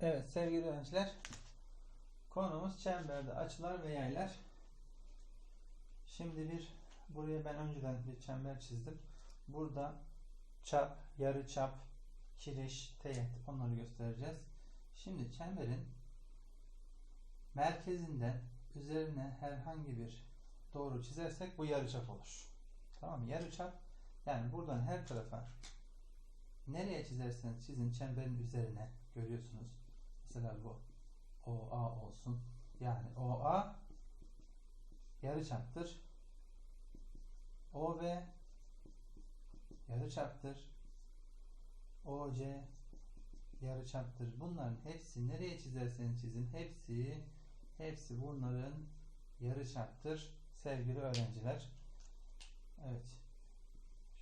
Evet sevgili öğrenciler konumuz çemberde açılar ve yaylar. Şimdi bir buraya ben önceden bir çember çizdim. Burada çap, yarı çap, kiriş, teğet onları göstereceğiz. Şimdi çemberin merkezinden üzerine herhangi bir doğru çizersek bu yarıçap olur. Tamam mı? Yarıçap yani buradan her tarafa nereye çizerseniz çizin çemberin üzerine görüyorsunuz. Mesela bu OA olsun. Yani OA yarıçaptır. OB yarıçaptır. OC yarıçaptır. Bunların hepsi nereye çizerseniz çizin hepsi hepsi bunların yarıçaptır sevgili öğrenciler. Evet.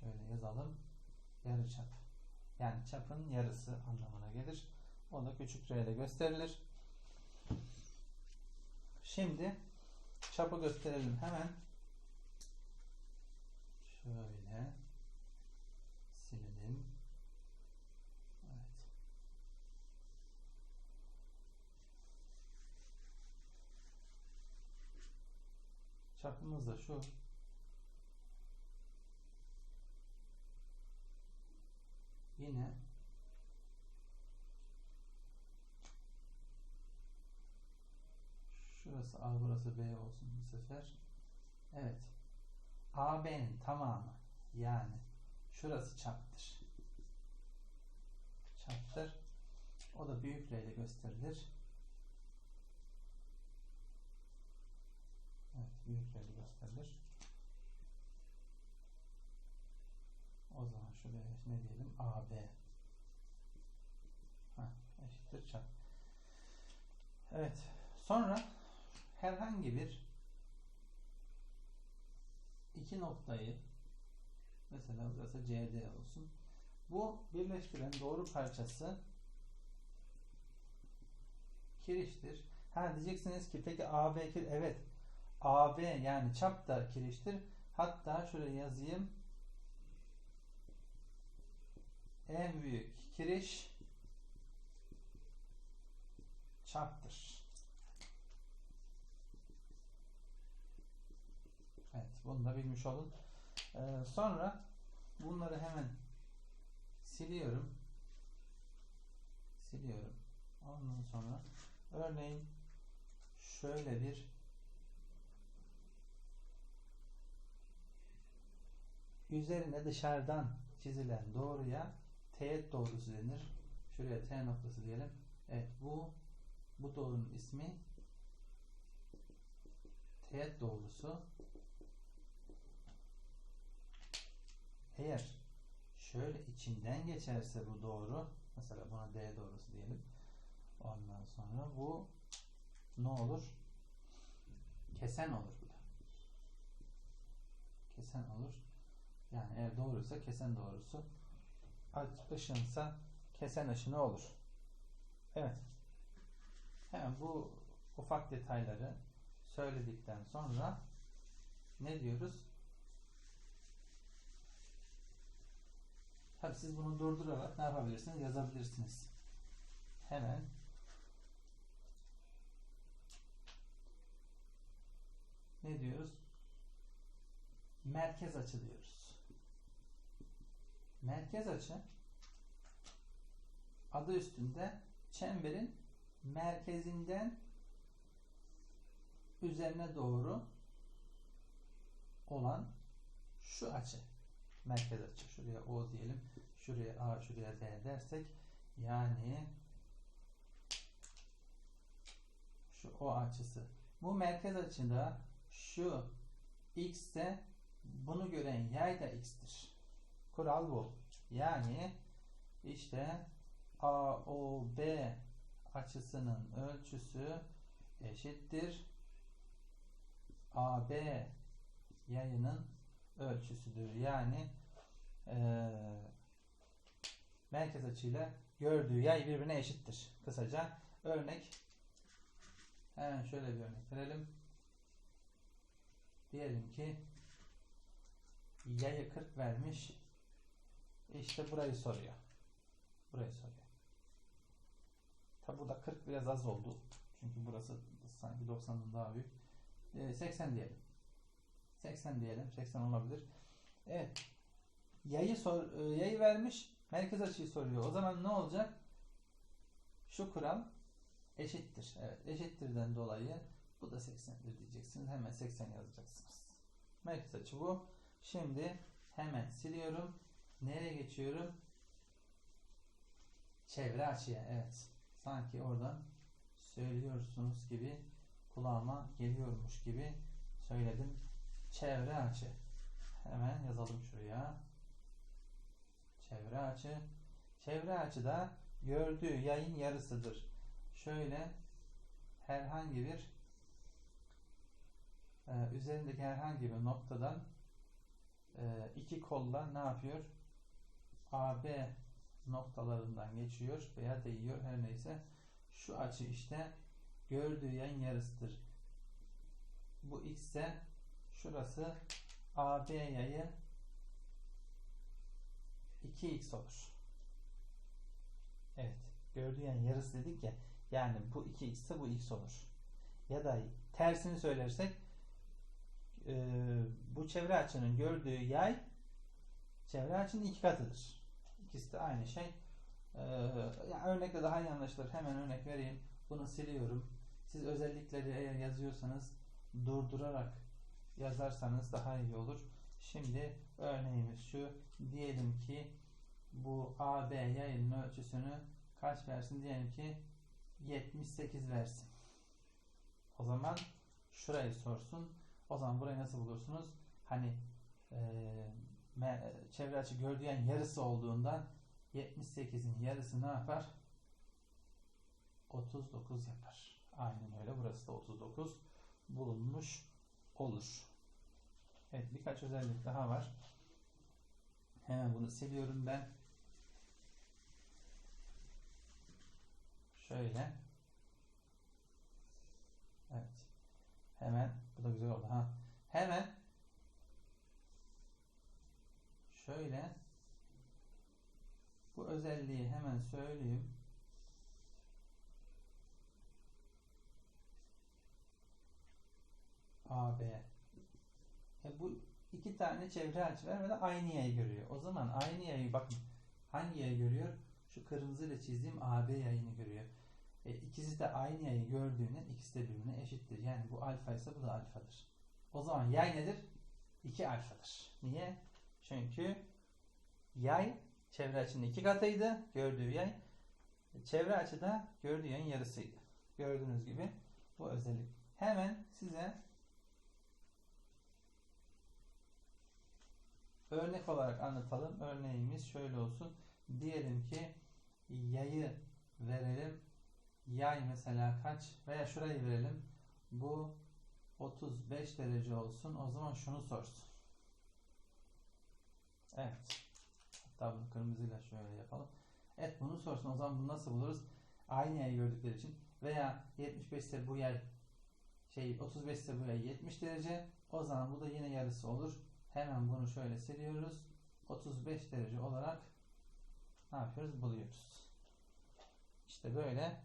Şöyle yazalım. Yarıçap. Yani çapın yarısı anlamına gelir. O da küçük r ile gösterilir. Şimdi çapı gösterelim hemen. Şöyle silelim. Evet. Çapımız da şu. Yine Şurası A, burası B olsun bu sefer. Evet. AB'nin tamamı yani şurası çaptır. Çaptır. O da büyük R ile gösterilir. Evet, büyük R ile gösterilir. O zaman şuraya ne diyelim? AB. Ha, eşittir çap. Evet. Sonra herhangi bir iki noktayı mesela burası CD olsun. Bu birleştiren doğru parçası kiriştir. Ha diyeceksiniz ki peki AB kir evet AB yani çap da kiriştir. Hatta şöyle yazayım. En büyük kiriş çaptır. Evet, bunu da bilmiş olun. Ee, sonra bunları hemen siliyorum. Siliyorum. Ondan sonra örneğin şöyle bir üzerine dışarıdan çizilen doğruya teğet doğrusu denir. Şuraya T noktası diyelim. Evet bu bu doğrunun ismi teğet doğrusu. Eğer şöyle içinden geçerse bu doğru mesela buna D doğrusu diyelim. Ondan sonra bu ne olur? Kesen olur bu da. Kesen olur. Yani eğer doğruysa kesen doğrusu. Işınsa kesen ışını olur. Evet. Hemen bu ufak detayları söyledikten sonra ne diyoruz? Tabi siz bunu durdurarak ne yapabilirsiniz? Yazabilirsiniz. Hemen ne diyoruz? Merkez açı diyoruz. Merkez açı adı üstünde çemberin merkezinden üzerine doğru olan şu açı. Merkez açı. Şuraya O diyelim. Şuraya A, şuraya B dersek yani şu O açısı. Bu merkez açıda şu X ise bunu gören yay da X'tir. Kural bu. Yani işte AOB açısının ölçüsü eşittir AB yayının ölçüsüdür. Yani e, merkez açıyla gördüğü yay birbirine eşittir. Kısaca örnek hemen şöyle bir örnek verelim. Diyelim ki yayı 40 vermiş. İşte burayı soruyor. Burayı soruyor. Ha, burada 40 biraz az oldu. Çünkü burası sanki 90'dan daha büyük. Ee, 80 diyelim. 80 diyelim. 80 olabilir. Evet. Yayı sor, e, yayı vermiş. Merkez açıyı soruyor. O zaman ne olacak? Şu kural eşittir. Evet. Eşittirden dolayı bu da 80'dir diyeceksiniz. Hemen 80 yazacaksınız. Merkez açı bu. Şimdi hemen siliyorum. Nereye geçiyorum? Çevre açıya. Evet. Sanki oradan söylüyorsunuz gibi kulağıma geliyormuş gibi söyledim. Çevre açı. Hemen yazalım şuraya. Çevre açı. Çevre açıda gördüğü yayın yarısıdır. Şöyle herhangi bir e, üzerindeki herhangi bir noktadan e, iki kolla ne yapıyor? AB noktalarından geçiyor veya değiyor her neyse. Şu açı işte gördüğü yayın yarısıdır. Bu x ise şurası AB yayı 2x olur. Evet. Gördüğü yayın yarısı dedik ya. Yani bu 2x ise bu x olur. Ya da tersini söylersek e, bu çevre açının gördüğü yay çevre açının iki katıdır. İkisi de aynı şey. Ee, yani örnekle daha iyi anlaşılır. Hemen örnek vereyim. Bunu siliyorum. Siz özellikleri eğer yazıyorsanız durdurarak yazarsanız daha iyi olur. Şimdi örneğimiz şu. Diyelim ki bu AB yayının ölçüsünü kaç versin? Diyelim ki 78 versin. O zaman şurayı sorsun. O zaman burayı nasıl bulursunuz? Hani e, çevre açı gördüğü yani yarısı olduğundan 78'in yarısı ne yapar? 39 yapar. Aynen öyle. Burası da 39 bulunmuş olur. Evet birkaç özellik daha var. Hemen bunu siliyorum ben. Şöyle. Evet. Hemen bu da güzel oldu ha. Hemen şöyle bu özelliği hemen söyleyeyim. AB. E bu iki tane çevre açı var ve de aynı yayı görüyor. O zaman aynı yayı bakın hangi yayı görüyor? Şu kırmızıyla çizdiğim AB yayını görüyor. E, ikisi de aynı yayı gördüğünden ikisi de birbirine eşittir. Yani bu alfa ise bu da alfadır. O zaman yay nedir? 2 alfadır. Niye? Çünkü yay çevre açının iki katıydı. Gördüğü yay. Çevre açıda gördüğü yayın yarısıydı. Gördüğünüz gibi bu özellik. Hemen size örnek olarak anlatalım. Örneğimiz şöyle olsun. Diyelim ki yayı verelim. Yay mesela kaç veya şurayı verelim. Bu 35 derece olsun. O zaman şunu sorsun. Evet. Hatta bunu kırmızıyla şöyle yapalım. Evet bunu sorsun. O zaman bunu nasıl buluruz? Aynı yayı gördükleri için. Veya 75 ise bu yay şey 35 ise bu yay 70 derece. O zaman bu da yine yarısı olur. Hemen bunu şöyle siliyoruz. 35 derece olarak ne yapıyoruz? Buluyoruz. İşte böyle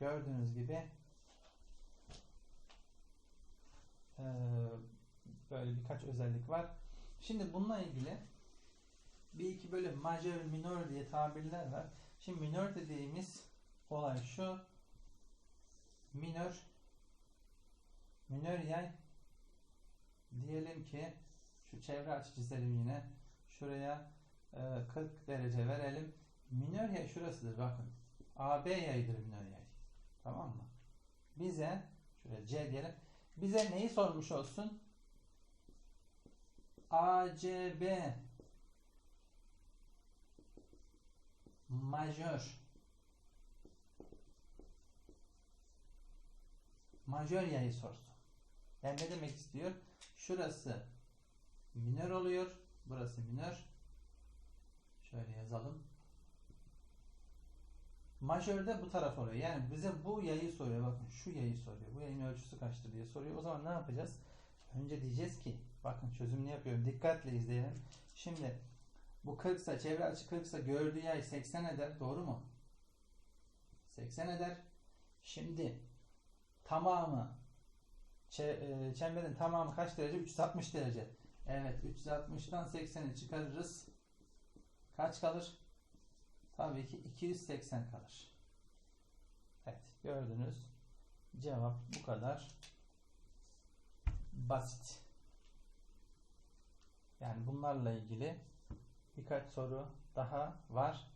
gördüğünüz gibi böyle birkaç özellik var. Şimdi bununla ilgili bir iki böyle majör minör diye tabirler var. Şimdi minör dediğimiz olay şu. Minör minör yay diyelim ki şu çevre açı çizelim yine. Şuraya e, 40 derece verelim. Minör yay şurasıdır bakın. AB yayıdır minör yay. Tamam mı? Bize şuraya C diyelim. Bize neyi sormuş olsun? ACB majör majör yayı sorsun. Yani ne demek istiyor? Şurası minör oluyor. Burası minör. Şöyle yazalım. Majörde bu taraf oluyor. Yani bize bu yayı soruyor. Bakın şu yayı soruyor. Bu yayın ölçüsü kaçtır diye soruyor. O zaman ne yapacağız? Önce diyeceğiz ki bakın çözümünü yapıyorum. Dikkatle izleyelim. Şimdi bu 40 ise çevre açı 40 ise gördüğü yay 80 eder. Doğru mu? 80 eder. Şimdi tamamı e, çemberin tamamı kaç derece? 360 derece. Evet 360'tan 80'i çıkarırız. Kaç kalır? Tabii ki 280 kalır. Evet gördünüz. Cevap bu kadar basit. Yani bunlarla ilgili birkaç soru daha var.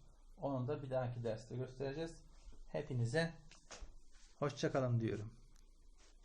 Onu da bir dahaki derste göstereceğiz. Hepinize hoşçakalın diyorum.